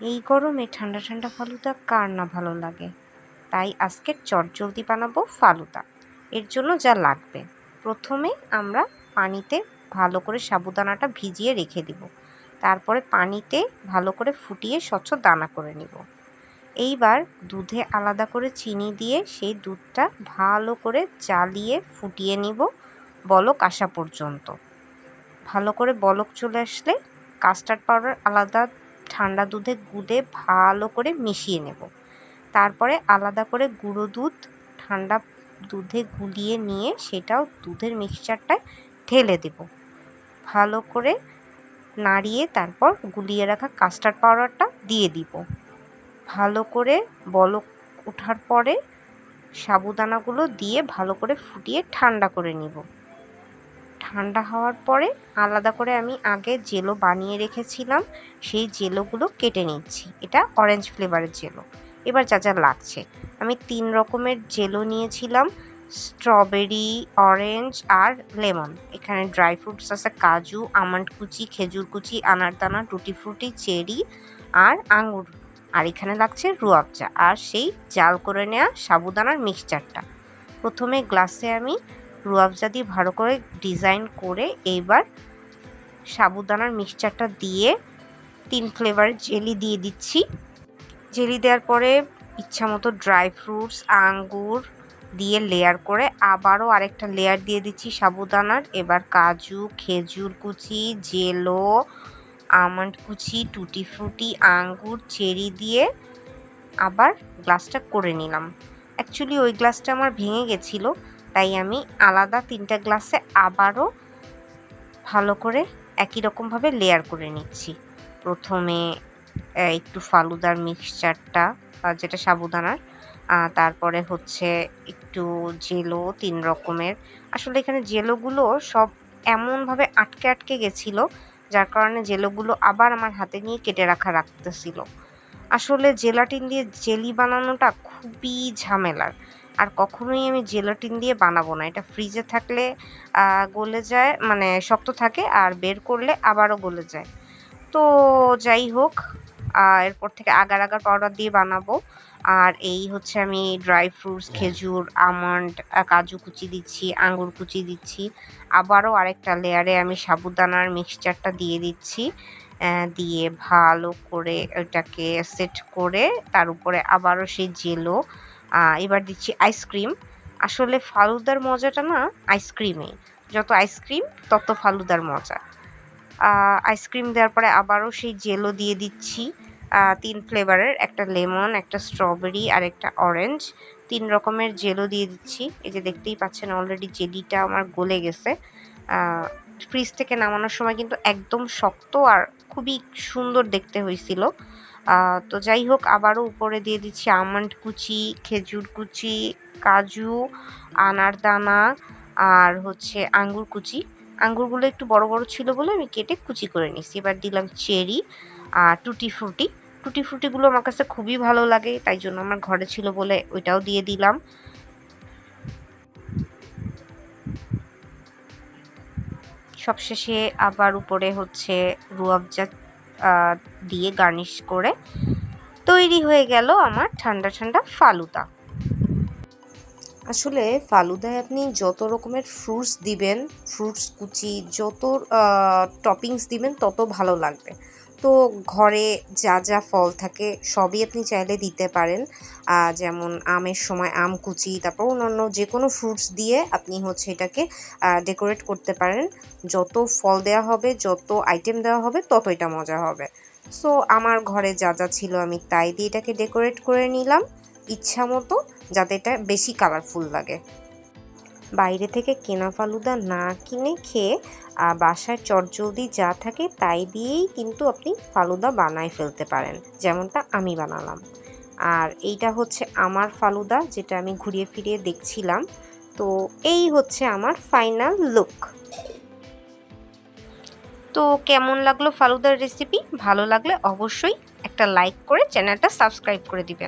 এই গরমে ঠান্ডা ঠান্ডা ফালুদা কার না ভালো লাগে? তাই আজকে চটজলদি বানাবো ফালুদা। এর জন্য যা লাগবে। প্রথমে আমরা পানিতে ভালো করে সাবুদানাটা ভিজিয়ে রেখে দিব। তারপরে পানিতে ভালো করে ফুটিয়ে স্বচ্ছ দানা করে নিব। এইবার দুধে আলাদা করে চিনি দিয়ে সেই দুধটা ভালো করে জ্বালিয়ে ফুটিয়ে নিব বলক আসা পর্যন্ত। ভালো করে বলক চলে আসলে কাস্টার্ড পাউডার আলাদা ঠান্ডা দুধে গুলে ভালো করে মিশিয়ে নেব। তারপরে আলাদা করে গুঁড়ো দুধ ঠান্ডা দুধে গুলিয়ে নিয়ে সেটাও দুধের মিক্সচারটায় ঢেলে দেব। ভালো করে নাড়িয়ে তারপর গুলিয়ে রাখা কাস্টার্ড পাউডারটা দিয়ে দিব। ভালো করে বলক ওঠার পরে সাবুদানাগুলো দিয়ে ভালো করে ফুটিয়ে ঠান্ডা করে নিব। ঠান্ডা হওয়ার পরে আলাদা করে আমি আগে জেলো বানিয়ে রেখেছিলাম। সেই জেলোগুলো কেটে নিচ্ছি। এটা অরেঞ্জ ফ্লেভারের জেলো। এবার যা যা লাগছে। আমি তিন রকমের জেলো নিয়েছিলাম। স্ট্রবেরি অরেঞ্জ আর লেমন এখানে ড্রাই ফ্রুটস আছে কাজু আমন্ড কুচি, খেজুর কুচি, আনারদানা টুটি ফ্রুটি চেরি আর আঙুর আর এখানে লাগছে রুয়াবজা আর সেই জাল করে নেওয়া সাবুদানার মিক্সচারটা প্রথমে গ্লাসে আমি রুয়াবজা দিয়ে ভালো করে ডিজাইন করে এইবার সাবুদানার মিক্সচারটা দিয়ে তিন ফ্লেভার জেলি দিয়ে দিচ্ছি। জেলি দেওয়ার পরে ইচ্ছা মতো ড্রাই ফ্রুটস আঙ্গুর দিয়ে লেয়ার করে আবারও আরেকটা লেয়ার দিয়ে দিচ্ছি সাবুদানার। এবার কাজু, খেজুর কুচি জেলো আমন্ড কুচি টুটি ফ্রুটি আঙ্গুর চেরি দিয়ে আবার গ্লাসটা করে নিলাম। অ্যাকচুয়ালি ওই গ্লাসটা আমার ভেঙে গেছিল। তাই আমি আলাদা তিনটা গ্লাসে আবারও ভালো করে একই রকমভাবে লেয়ার করে নিচ্ছি। প্রথমে একটু ফালুদার মিক্সচারটা যেটা সাবুদানার তারপরে হচ্ছে একটু জেলো, তিন রকমের। আসলে এখানে জেলোগুলো সব এমনভাবে আটকে আটকে গেছিল, যার কারণে জেলোগুলো আবার আমার হাতে নিয়ে কেটে রাখা রাখতেছিল। আসলে জেলাটিন দিয়ে জেলি বানানোটা খুবই ঝামেলার। আর কখনোই আমি জেলাটিন দিয়ে বানাবো না। এটা ফ্রিজে থাকলে গলে যায় মানে শক্ত থাকে আর বের করলে আবারও গলে যায়। তো যাই হোক এরপর থেকে আগার আগার পাউডার দিয়ে বানাবো। আর এই হচ্ছে আমি ড্রাই ফ্রুটস, খেজুর, আমন্ড কাজু কুচি দিচ্ছি আঙুর কুচি দিচ্ছি। আবারও আরেকটা লেয়ারে আমি সাবুদানার মিক্সচারটা দিয়ে দিচ্ছি। দিয়ে ভালো করে ওটাকে সেট করে তার উপরে আবারও সেই জেলো এবার দিচ্ছি আইসক্রিম আসলে ফালুদার মজাটা না আইসক্রিমে যত আইসক্রিম তত ফালুদার মজা। আইসক্রিম দেওয়ার পরে আবারও সেই জেলো দিয়ে দিচ্ছি। তিন ফ্লেভারের একটা লেমন একটা স্ট্রবেরি আর একটা অরেঞ্জ তিন রকমের জেলো দিয়ে দিচ্ছি। এই যে দেখতেই পাচ্ছেন অলরেডি জেলিটা আমার গলে গেছে। ফ্রিজ থেকে নামানোর সময় কিন্তু একদম শক্ত আর খুবই সুন্দর দেখতে হয়েছিল। তো যাই হোক, আবারও উপরে দিয়ে দিচ্ছি আমন্ড কুচি, খেজুর কুচি, কাজু আনারদানা আর হচ্ছে আঙ্গুর কুচি। আঙ্গুরগুলো একটু বড় বড় ছিল বলে আমি কেটে কুচি করে নিছি এবার দিলাম চেরি আর টুটি ফ্রুটি। টুটি ফ্রুটিগুলো আমার কাছে খুবই ভালো লাগে, তাই জন্য আমার ঘরে ছিল বলে ওইটাও দিয়ে দিলাম। সবশেষে আবার উপরে হচ্ছে রুয়াবজা দিয়ে গার্নিশ করে তৈরি হয়ে গেল আমার ঠান্ডা ঠান্ডা ফালুদা। আসলে ফালুদায় আপনি যত রকমের ফ্রুটস দিবেন ফ্রুটস কুচি, যত টপিংস দিবেন, তত ভালো লাগবে। তো ঘরে যা যা ফল থাকে সবই আপনি চাইলে দিতে পারেন। যেমন আমের সময় আম কুচি, তারপর অন্যান্য যে কোনো ফ্রুটস দিয়ে আপনি হচ্ছে এটাকে ডেকোরেট করতে পারেন। যত ফল দেওয়া হবে, যত আইটেম দেওয়া হবে তত এটা মজা হবে। সো আমার ঘরে যা যা ছিল আমি তাই দিয়ে এটাকে ডেকোরেট করে নিলাম। ইচ্ছা মতো যাতে এটা বেশি কালারফুল লাগে। বাইরে থেকে কেনা ফালুদা না কিনে খেয়ে বাসায় চটজলদি যা থাকে তাই দিয়েই কিন্তু আপনি ফালুদা বানায় ফেলতে পারেন, যেমনটা আমি বানালাম। আর এইটা হচ্ছে আমার ফালুদা, যেটা আমি ঘুরিয়ে ফিরিয়ে দেখছিলাম। তো এই হচ্ছে আমার ফাইনাল লুক। তো কেমন লাগল ফালুদার রেসিপি? ভালো লাগলে অবশ্যই একটা লাইক করে চ্যানেলটা সাবস্ক্রাইব করে দিবেন।